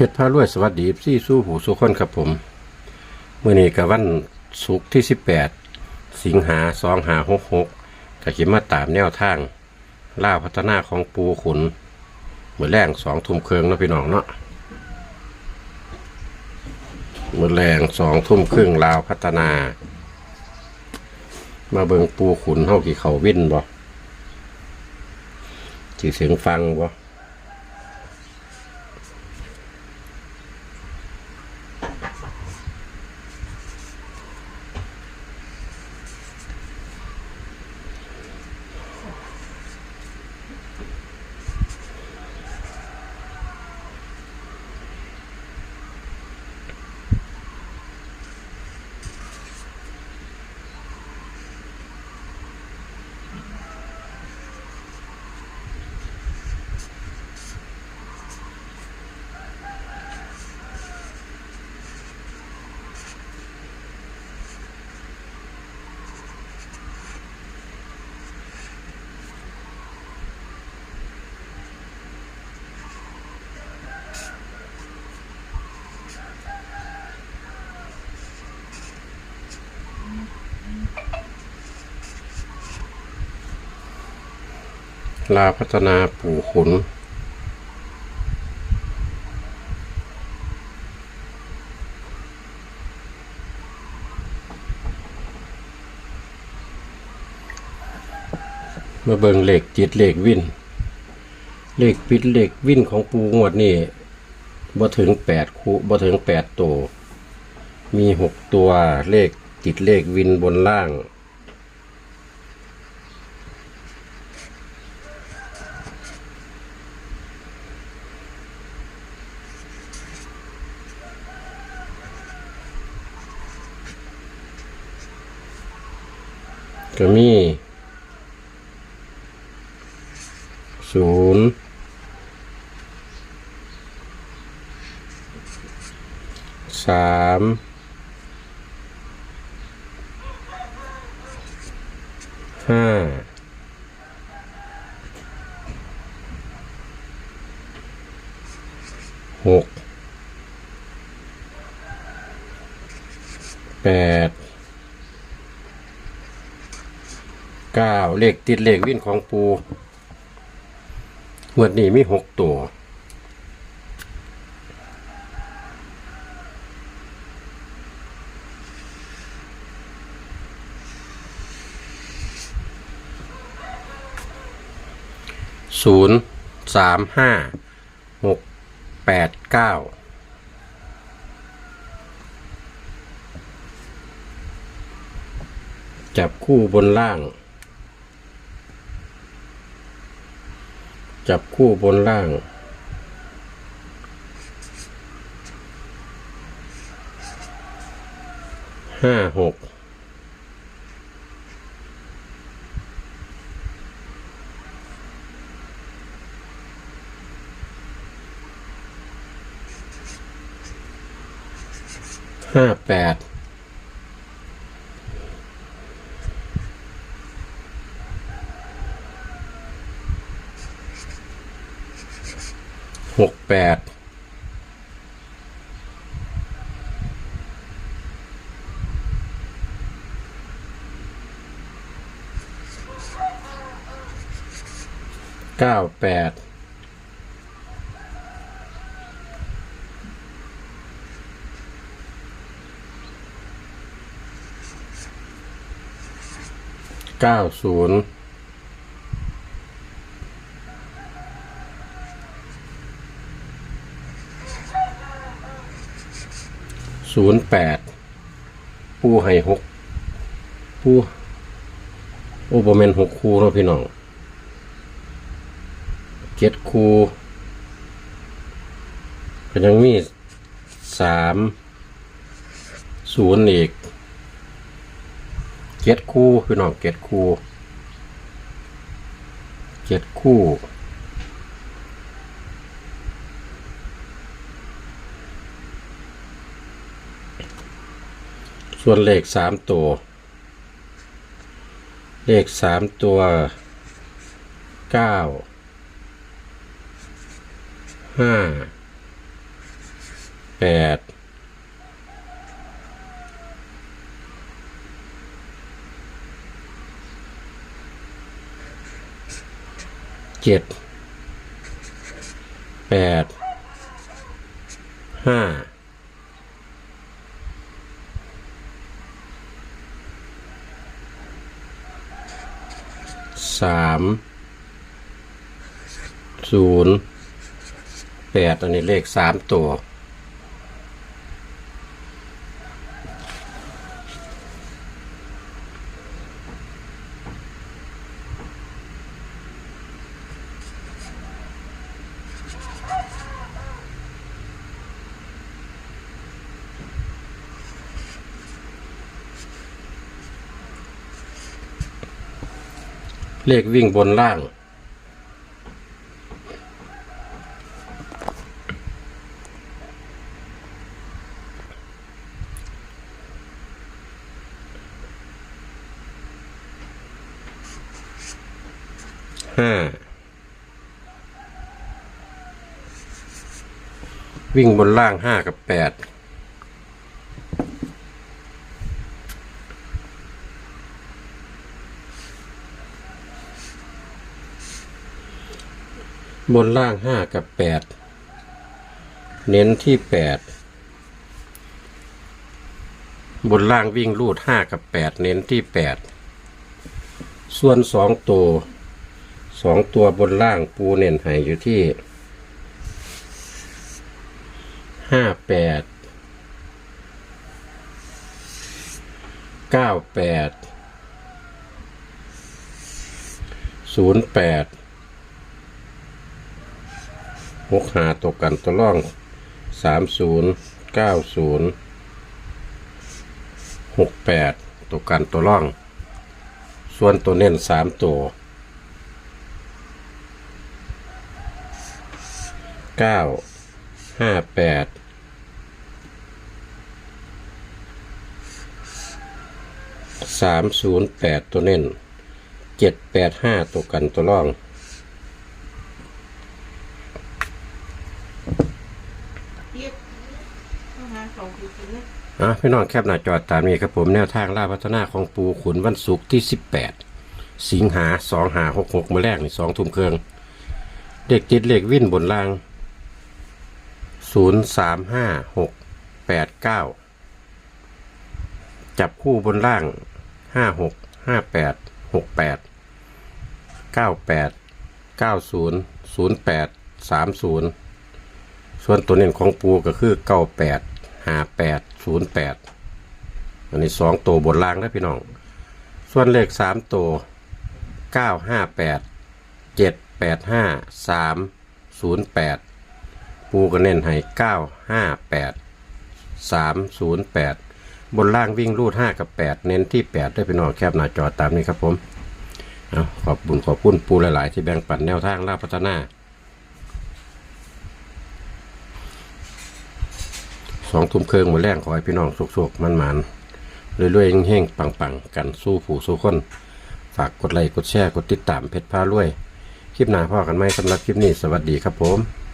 เพชรพารวยสวัสดีซี่สู้หูสู้คนครับผมเมื่อนี้กับวันศุกร์ที่สิบแปดสิงหาสองหาหกหกกะขิมาตามแนวทาง ล่าวพัฒนาของปูขุนเมื่อแรงสองทุ่มเครื่องนะพี่น้องเนาะเมื่อแรงสองทุ่มครึ่งลาวพัฒนา มาเบิงปูขุนเฮากี่เขาวิ่นบ่จีเสียงฟังบ่ ลาพัฒนาปู่ขุน มาเบิงเหล็กจิตเหล็กวิ่นเหล็กปิดเหล็กวิ่นของปูงวดนี่บ่ถึงแปดคู่บ่ถึงแปดตัว มีหกตัวเลขจิตเลขวินบนล่าง ก็มีศูนย์สามห้าหกแปด เก้าเลขติดเลขวิ่นของปูงวดนี้มีหกตัวศูนย์สามห้าหกแปดเก้าจับคู่บนล่าง จับคู่บนล่าง ห้าหก ห้าแปด หกแปดเก้าแปดเก้าศูนย์ ศูนย์แปดปูให้หกปูโอ้บแมนหกคูเนาะพี่น้องเจ็ดคูก็ยังมีสามศูนย์อีกเจ็ดคู่พี่น้องเจ็ดคู่เจ็ดคู่ ส่วนเลขสามตัว เลขสามตัวเก้าห้าแปดเจ็ดแปดห้า สามศูนย์แปดอันนี้เลขสามตัว เลขวิ่งบนล่าง ห้า วิ่งบนล่างห้ากับแปด บนล่างห้ากับแปดเน้นที่แปดบนล่างวิ่งรูดห้ากับแปดเน้นที่แปดส่วนสองตัวสองตัวบนล่างปูเน้นให้อยู่ที่ห้าแปดเก้าแปดศูนย์แปด หกหาตกกันตัวร่องสามศูนย์เก้าศูนย์หกแปดตกกันตัวร่อง ส่วนตัวเน้นสามตัวเก้าห้าแปดสามศูนย์แปดตัวเน้นเจ็ดแปดห้าตกกันตัวร่อง เทียบต้ อะพี่น้องแคบหน้าจอตามนี้ครับผมแนวทางล่าพัฒนาของปูขุนวันศุกร์ที่ 18 สิงหา2หา66มาแรกนี่2ทุ่มเครื่องเด็กติดเลขวิ่นบนล่าง 0 3 5 6 8 9 จับคู่บนล่าง 5 6 5 8 6 8 9 8 9 0 0 8 3 0 ส่วนตัวเน้นของปูก็คือเก้าแปด ห้าแปดศูนย์แปดอันนี้สองตัวบนล่างนะพี่น้อง ส่วนเลขสามตัวเก้าห้าแปดเจ็ดแปดห้าสามศูนย์แปดปูก็เน้นให้เก้าห้าแปดสามศูนย์แปดบนล่างวิ่งรูดห้ากับแปดเน้นที่แปดได้พี่น้องแคบหน้าจอตามนี้ครับผมเอาขอบบุญขอบคุณปูหลาย ๆ ที่แบ่งปันแนวทางล่าพัฒนา สองทุ่มเครื่องหมดแรงขอให้พี่น้องสุกๆมันมันรวยๆเฮงๆปังๆ กันสู้ผู้สู้คน ฝากกดไลค์กดแชร์กดติดตามเพชรพารวย คลิปหน้าพ่อกันไหมสำหรับคลิปนี้สวัสดีครับผม